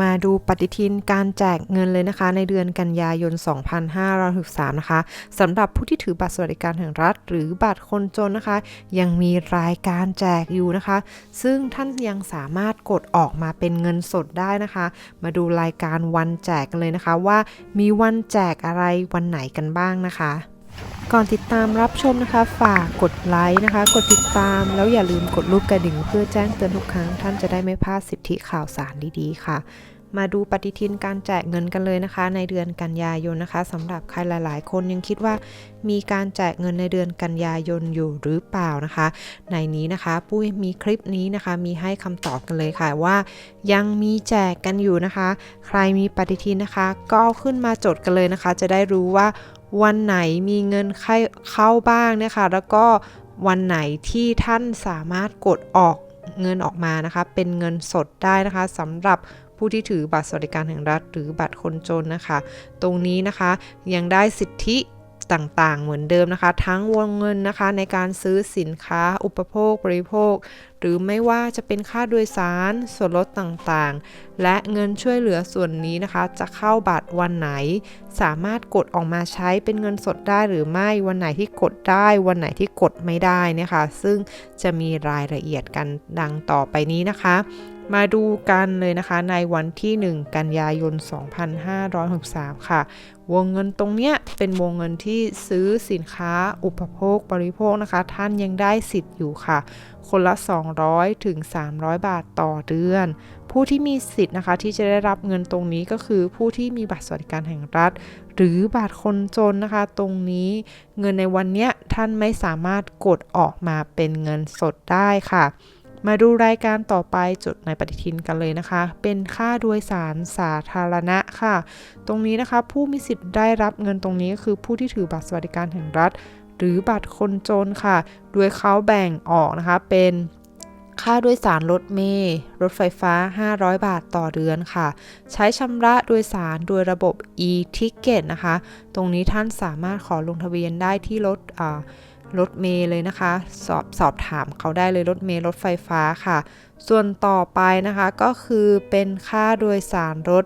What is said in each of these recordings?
มาดูปฏิทินการแจกเงินเลยนะคะ ในเดือนกันยายน 2563 นะคะสำหรับผู้ที่ถือบัตรสวัสดิการแห่งรัฐ หรือบัตรคนจนนะคะ ยังมีรายการแจกอยู่นะคะ ซึ่งท่านยังสามารถกดออกมาเป็นเงินสดได้นะคะ มาดูรายการวันแจกกันเลยนะคะ ว่ามีวันแจกอะไรวันไหนกันบ้างนะคะ ก่อนติดตามรับชมนะคะ ฝากกดไลค์นะคะ กดติดตามแล้วอย่าลืมกดรูปกระดิ่ง เพื่อแจ้งเตือนทุกครั้ง ท่านจะได้ไม่พลาดสิทธิข่าวสารดีๆ ค่ะ มาดูปฏิทินการแจกเงินกันเลยนะคะ ในเดือนกันยายนนะคะสำหรับใครหลาย ๆ คนยังคิดว่ามีการแจกเงินในเดือนกันยายนอยู่หรือเปล่านะคะ ในนี้นะคะปุ้ยมีคลิปนี้นะคะ มีให้คำตอบกันเลยค่ะว่า ยังมีแจกกันอยู่นะคะ ใครมีปฏิทินนะคะ ก็เอาขึ้นมาจดกันเลยนะคะ จะได้รู้ว่า วันไหนมีเงินเข้าบ้างนะคะ แล้วก็วันไหนที่ท่านสามารถกดออกเงินออกมานะคะ เป็นเงินสดได้นะคะสำหรับผู้ที่ถือบัตรสวัสดิการแห่งรัฐ หรือบัตรคนจนนะคะ ตรงนี้นะคะยังได้สิทธิ ต่างๆ เหมือนเดิมนะคะ ทั้งวงเงินนะคะ ในการซื้อสินค้าอุปโภคบริโภค หรือไม่ว่าจะเป็นค่าโดยสารส่วนลดต่างๆ และเงินช่วยเหลือส่วนนี้นะคะ จะเข้าบัตรวันไหน สามารถกดออกมาใช้เป็นเงินสดได้หรือไม่วันไหนที่กดได้วันไหนที่กดไม่ได้นี่ยค่ะซึ่งจะมีรายละเอียดกันดังต่อไปนี้นะคะ มาดูกันเลยนะคะในวันที่ 1 กันยายน 2563 ค่ะ วงเงินตรงเนี้ยเป็นวงเงินที่ซื้อสินค้าอุปโภคบริโภคนะคะ ท่านยังได้สิทธิ์อยู่ค่ะ คนละ 200ถึง300 บาทต่อเดือน ผู้ที่มีสิทธิ์นะคะที่จะได้รับเงินตรงนี้ก็คือผู้ที่มีบัตรสวัสดิการแห่งรัฐ หรือบัตรคนจนนะคะ ตรงนี้เงินในวันเนี้ยท่านไม่สามารถกดออกมาเป็นเงินสดได้ค่ะ มาดูรายการต่อไปจุดในปฏิทินกันเลยนะคะ เป็นค่าโดยสารสาธารณะค่ะ ตรงนี้นะคะผู้มีสิทธิ์ได้รับเงินตรงนี้ก็คือผู้ที่ถือบัตรสวัสดิการแห่งรัฐ หรือบัตรคนจนค่ะ โดยเขาแบ่งออกนะคะเป็นค่าโดยสารรถเมล์รถไฟฟ้า 500 บาทต่อเดือนค่ะ ใช้ชำระโดยสารโดยระบบ e-ticket นะคะ ตรงนี้ท่านสามารถขอลงทะเบียนได้ที่รถ รถเมย์เลยนะคะ สอบสอบถามเขาได้เลยรถเมย์รถไฟฟ้าค่ะ ส่วนต่อไปนะคะก็คือเป็นค่าโดยสารรถ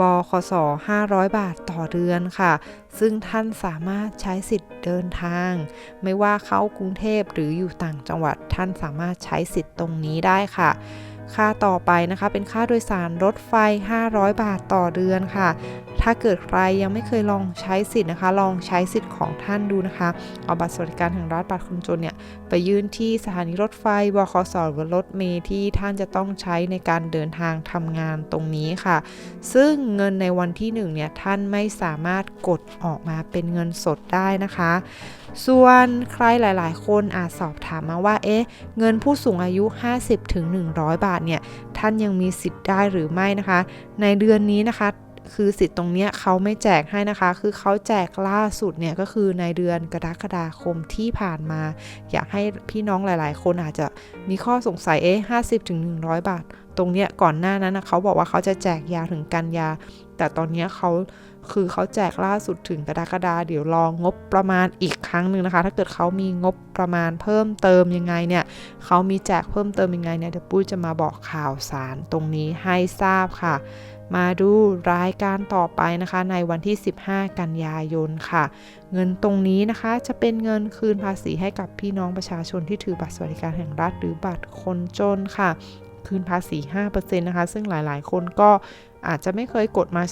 บคส500 บาทต่อเดือนค่ะ ซึ่งท่านสามารถใช้สิทธิ์เดินทาง ไม่ว่าเข้ากรุงเทพหรืออยู่ต่างจังหวัด ท่านสามารถใช้สิทธิ์ตรงนี้ได้ค่ะ ค่าต่อไปนะคะ เป็นค่าโดยสารรถไฟ 500 บาทต่อเดือนค่ะ ถ้าเกิดใครยังไม่เคยลองใช้สิทธิ์นะคะ ลองใช้สิทธิ์ของท่านดูนะคะ เอาบัตรสวัสดิการแห่งรัฐบัตรคนจนเนี่ยไปยื่นที่สถานีรถไฟบขสหรือรถเมล์ที่ท่านจะต้องใช้ในการเดินทางทำงานตรงนี้ค่ะ ซึ่งเงินในวันที่1เนี่ยท่านไม่สามารถกดออกมาเป็นเงินสดได้นะคะ ส่วนใครหลาย ๆ คนอาจสอบถามมาว่า เอ๊ะ เงินผู้สูงอายุ 50ถึง100 บาทเนี่ย ท่านยังมีสิทธิ์ได้หรือไม่นะคะ ในเดือนนี้นะคะ คือสิทธิ์ตรงนี้เขาไม่แจกให้นะคะ คือเขาแจกล่าสุดเนี่ยก็คือในเดือนกรกฎาคมที่ผ่านมา อยากให้พี่น้องหลายๆ คนอาจจะมีข้อสงสัยเอ๊ะ50ถึง100บาท ตรงเนี้ยก่อนหน้านั้นนะเขาบอกว่าเขาจะแจกยาถึงกันยา แต่ตอนนี้เขาคือเขาแจกล่าสุดถึงกรกฎาเดี๋ยวรองงบประมาณอีกครั้งหนึ่งนะคะ ถ้าเกิดเขามีงบประมาณเพิ่มเติมยังไงเนี่ยเขามีแจกเพิ่มเติมยังไงเนี่ยเดี๋ยวปุ้ยจะมาบอกข่าวสารตรงนี้ให้ทราบค่ะ มาดูรายการต่อไปนะคะ ในวันที่ 15 กันยายนค่ะ เงินตรงนี้นะคะจะเป็นเงินคืนภาษีให้กับพี่น้องประชาชนที่ถือบัตรสวัสดิการแห่งรัฐหรือบัตรคนจนค่ะ คืนภาษี 5%นะคะ ซึ่งหลายๆ คนก็อาจจะไม่เคยกดมา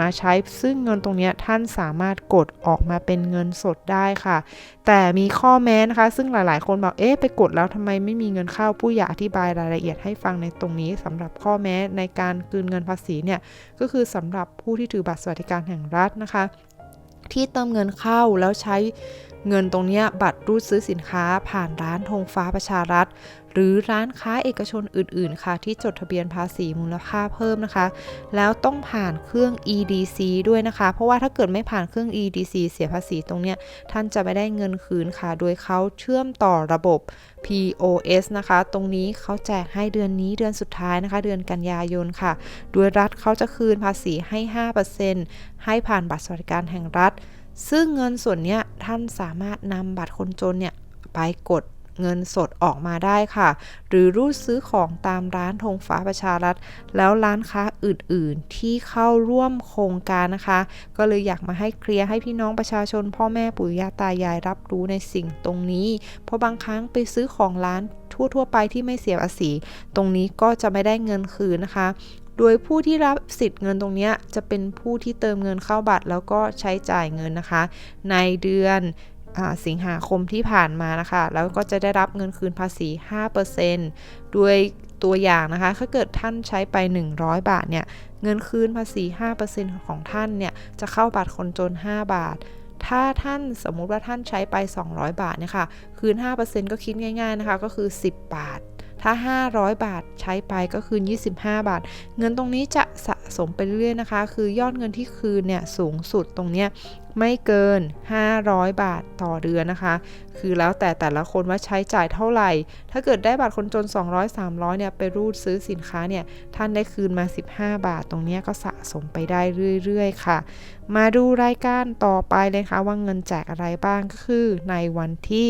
มาใช้ ซึ่งเงินตรงนี้ท่านสามารถกดออกมาเป็นเงินสดได้ค่ะ แต่มีข้อแม้นะคะ ซึ่งหลายๆ คนบอก เอ๊ะ ไปกดแล้วทำไมไม่มีเงินเข้า ผู้อยากอธิบายรายละเอียดให้ฟังในตรงนี้สำหรับข้อแม้ในการคืนเงินภาษีเนี่ย ก็คือสำหรับผู้ที่ถือบัตรสวัสดิการแห่งรัฐนะคะ ที่เติมเงินเข้าแล้วใช้ เงินตรงนี้บัตรรูดซื้อสินค้าผ่านร้านธงฟ้าประชารัฐ หรือร้านค้าเอกชนอื่น ๆ ค่ะ ที่จดทะเบียนภาษีมูลค่าเพิ่มนะคะ แล้วต้องผ่านเครื่อง EDC ด้วยนะคะ เพราะว่าถ้าเกิดไม่ผ่านเครื่อง EDC เสียภาษีตรงเนี้ยท่านจะไม่ได้เงินคืนค่ะ โดยเขาเชื่อมต่อระบบ POS นะคะ ตรงนี้เขาแจกให้เดือนนี้เดือนสุดท้ายนะคะ เดือนกันยายนค่ะ โดยรัฐเขาจะคืนภาษีให้ 5%ให้ผ่านบัตรสวัสดิการแห่งรัฐซึ่งเงินส่วนนี้ ท่านสามารถนำบัตรคนจนเนี่ยไปกดเงินสดออกมาได้ค่ะ หรือรูดซื้อของตามร้านธงฟ้าประชารัฐ แล้วร้านค้าอื่นๆ ที่เข้าร่วมโครงการนะคะ ก็เลยอยากมาให้เคลียร์ให้พี่น้องประชาชน พ่อแม่ปู่ย่าตายายรับรู้ในสิ่งตรงนี้ เพราะบางครั้งไปซื้อของร้านทั่วๆ ไปที่ไม่เสียภาษี ตรงนี้ก็จะไม่ได้เงินคืนนะคะ โดยผู้ที่รับสิทธิ์เงินตรงนี้จะเป็นผู้ที่เติมเงินเข้าบัตร แล้วก็ใช้จ่ายเงินนะคะ ในเดือนสิงหาคมที่ผ่านมานะคะ แล้วก็จะได้รับเงินคืนภาษี 5%ด้วยตัวอย่างนะคะ ถ้าเกิดท่านใช้ไป 100 บาทเนี่ย เงินคืนภาษี 5%ของท่านเนี่ย จะเข้าบัตรคนจน 5 บาท ถ้าท่านสมมุติว่าท่านใช้ไป 200 บาทเนี่ยค่ะ คืน 5%ก็คิดง่าย ๆนะคะ ก็คือ 10 บาท ถ้า 500 บาทใช้ไปก็คืน 25 บาท เงินตรงนี้จะสะสมไปเรื่อยๆนะคะ คือยอดเงินที่คืนเนี่ยสูงสุดตรงเนี้ย ไม่เกิน 500 บาทต่อเดือนนะคะ คือแล้วแต่แต่ละคนว่าใช้จ่ายเท่าไหร่ ถ้าเกิดได้บัตรคนจน 200 300เนี่ยไปรูดซื้อสินค้าเนี่ยท่านได้คืนมา 15 บาท ตรงนี้ก็สะสมไปได้เรื่อยๆ ค่ะ มาดูรายการต่อไปเลยค่ะว่าเงินแจกอะไรบ้างก็คือในวันที่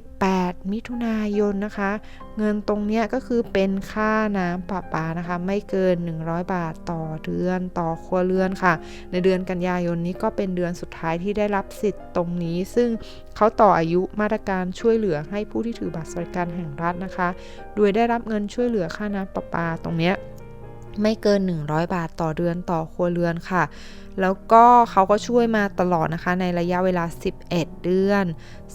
18 มิถุนายนนะคะ เงินตรงนี้ก็คือเป็นค่าน้ำประปานะคะ ไม่เกิน 100 บาทต่อเดือนต่อครัวเรือนค่ะ ในเดือนกันยายนนี้ก็เป็นเดือนสุดท้ายที่ได้รับสิทธิ์ตรงนี้ ซึ่งเขาต่ออายุมาตรการช่วยเหลือให้ผู้ที่ถือบัตรสวัสดิการแห่งรัฐนะคะ โดยได้รับเงินช่วยเหลือค่าน้ำประปาตรงเนี้ย ไม่เกิน 100 บาทต่อเดือนต่อครัวเรือนค่ะ แล้วก็เขาก็ช่วยมาตลอดนะคะในระยะเวลา 11 เดือน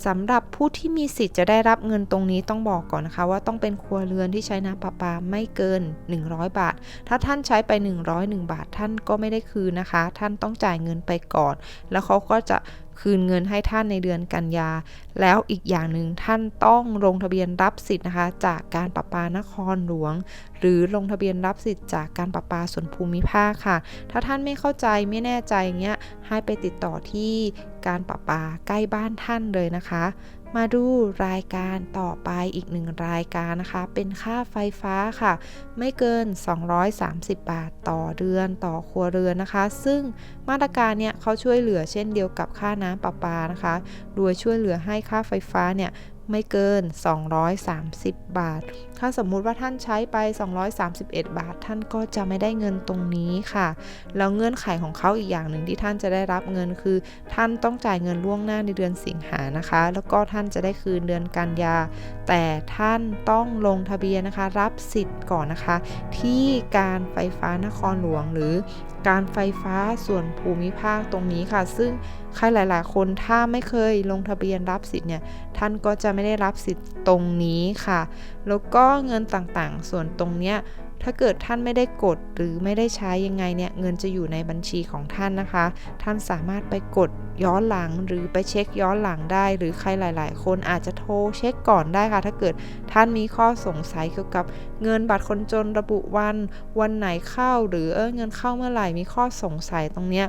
สำหรับผู้ที่มีสิทธิ์จะได้รับเงินตรงนี้ต้องบอกก่อนนะคะ ว่าต้องเป็นครัวเรือนที่ใช้น้ำประปาไม่เกิน 100 บาท ถ้าท่านใช้ไป 101 บาทท่านก็ไม่ได้คืนนะคะ ท่านต้องจ่ายเงินไปก่อน แล้วเขาก็จะ คืนเงินให้ท่านในเดือนกันยา แล้วอีกอย่างหนึ่งท่านต้องลงทะเบียนรับสิทธิ์นะคะ จากการประปานครหลวง หรือลงทะเบียนรับสิทธิ์จากการประปาส่วนภูมิภาคค่ะ ถ้าท่านไม่เข้าใจไม่แน่ใจเงี้ยให้ไปติดต่อที่การประปาใกล้บ้านท่านเลยนะคะ มาดูรายการต่อไปอีกหนึ่งรายการนะคะ เป็นค่าไฟฟ้าค่ะ ไม่เกิน 230 บาทต่อเดือนต่อครัวเรือนนะคะ ซึ่งมาตรการเนี่ยเขาช่วยเหลือเช่นเดียวกับค่าน้ำประปานะคะ โดยช่วยเหลือให้ค่าไฟฟ้าเนี่ย ไม่เกิน 230 บาท ถ้าสมมุติว่าท่านใช้ไป 231 บาท ท่านก็จะไม่ได้เงินตรงนี้ค่ะ แล้วเงื่อนไขของเขาอีกอย่างหนึ่งที่ท่านจะได้รับเงินคือ ท่านต้องจ่ายเงินล่วงหน้าในเดือนสิงหานะคะ แล้วก็ท่านจะได้คืนเดือนกันยา แต่ท่านต้องลงทะเบียนนะคะ รับสิทธิ์ก่อนนะคะ ที่การไฟฟ้านครหลวงหรือการไฟฟ้าส่วนภูมิภาคตรงนี้ค่ะ ซึ่งใครหลาย ๆ คนถ้าไม่เคยลงทะเบียนรับสิทธิ์เนี่ยท่านก็จะไม่ได้รับสิทธิ์ตรงนี้ค่ะ แล้วก็เงินต่างๆ ส่วนตรงเนี้ย ถ้าเกิดท่านไม่ได้กดหรือไม่ได้ใช้ยังไงเนี่ยเงินจะอยู่ในบัญชีของท่านนะคะ ท่านสามารถไปกดย้อนหลังหรือไปเช็คย้อนหลังได้ หรือใครหลาย ๆ คนอาจจะโทรเช็คก่อนได้ค่ะ ถ้าเกิดท่านมีข้อสงสัยเกี่ยวกับเงินบัตรคนจนระบุวันวันไหนเข้า หรือเออเงินเข้าเมื่อไหร่มีข้อสงสัยตรงเนี้ย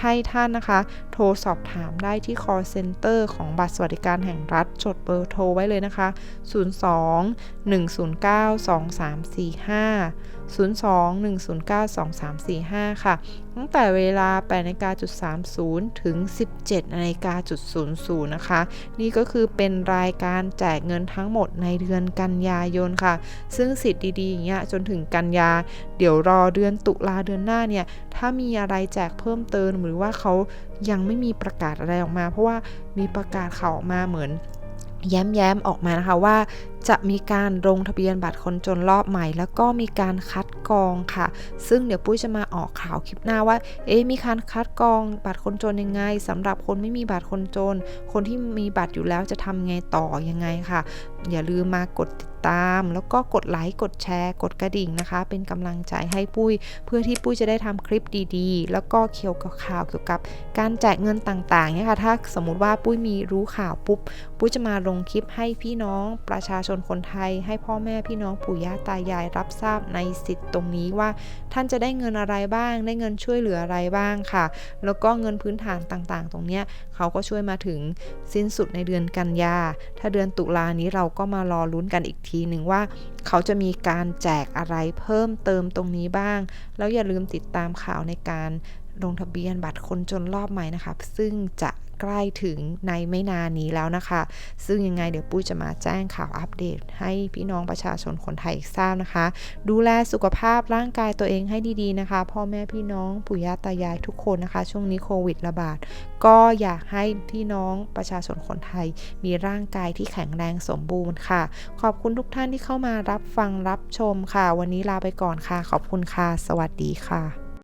ให้ท่านนะคะ โทรสอบถามได้ที่ call center ของบัตรสวัสดิการแห่งรัฐจดเบอร์โทรไว้เลยนะคะ 02 109 2345 02-109-2345 ค่ะ ตั้งแต่เวลา8นาฬิกาจุด30 ถึง 17นาฬิกาจุด00 นะคะ นี่ก็คือเป็นรายการแจกเงินทั้งหมดในเดือนกันยายนค่ะ ซึ่งสิทธิ์ดีๆอย่างเงี้ยจนถึงกันยา เดี๋ยวรอเดือนตุลาเดือนหน้าเนี่ย ถ้ามีอะไรแจกเพิ่มเติมหรือว่าเขายังไม่มีประกาศอะไรออกมา เพราะว่ามีประกาศข่าวออกมาเหมือน แย้มๆออกมานะคะว่าจะมีการลงทะเบียนบัตรคนจนรอบใหม่ แล้วก็มีการคัดกรองค่ะ ซึ่งเดี๋ยวปุ้ยจะมาออกข่าวคลิปหน้าว่า เอ๊มีการคัดกรองบัตรคนจนยังไงสำหรับคนไม่มีบัตรคนจน คนที่มีบัตรอยู่แล้วจะทำไงต่อยังไงค่ะ อย่าลืมมากดติด ตาม แล้วก็กดไลค์กดแชร์ กดกระดิ่งนะคะ เป็นกำลังใจให้ปุ้ย เพื่อที่ปุ้ยจะได้ทำคลิปดีๆ แล้วก็เกี่ยวกับข่าวเกี่ยวกับการแจกเงินต่างๆเนี่ยค่ะถ้าสมมุติว่าปุ้ยมีรู้ข่าวปุ๊บปุ้ยจะมาลงคลิปให้พี่น้องประชาชนคนไทย ให้พ่อแม่พี่น้องปู่ย่าตายายรับทราบในสิทธิ์ตรงนี้ว่า ท่านจะได้เงินอะไรบ้าง ได้เงินช่วยเหลืออะไรบ้างค่ะ แล้วก็เงินพื้นฐานต่างๆ ตรงเนี้ยเขาก็ช่วยมาถึงสิ้นสุดในเดือนกันยา ถ้าเดือนตุลานี้เราก็มารอลุ้นกันอีกทีหนึ่งว่า เขาจะมีการแจกอะไรเพิ่มเติมตรงนี้บ้าง แล้วอย่าลืมติดตามข่าวในการลงทะเบียนบัตรคนจนรอบใหม่นะคะ ซึ่งจะ ใกล้ถึงในไม่นานนี้แล้วนะคะ ซึ่งยังไงเดี๋ยวปุ้ยจะมาแจ้งข่าวอัปเดต ให้พี่น้องประชาชนคนไทยทราบนะคะ ดูแลสุขภาพร่างกายตัวเองให้ดีๆนะคะ พ่อแม่พี่น้องปู่ย่าตายายทุกคนนะคะ ช่วงนี้โควิดระบาด ก็อยากให้พี่น้องประชาชนคนไทย มีร่างกายที่แข็งแรงสมบูรณ์ค่ะ ขอบคุณทุกท่านที่เข้ามารับฟังรับชมค่ะ วันนี้ลาไปก่อนค่ะ ขอบคุณค่ะ สวัสดีค่ะ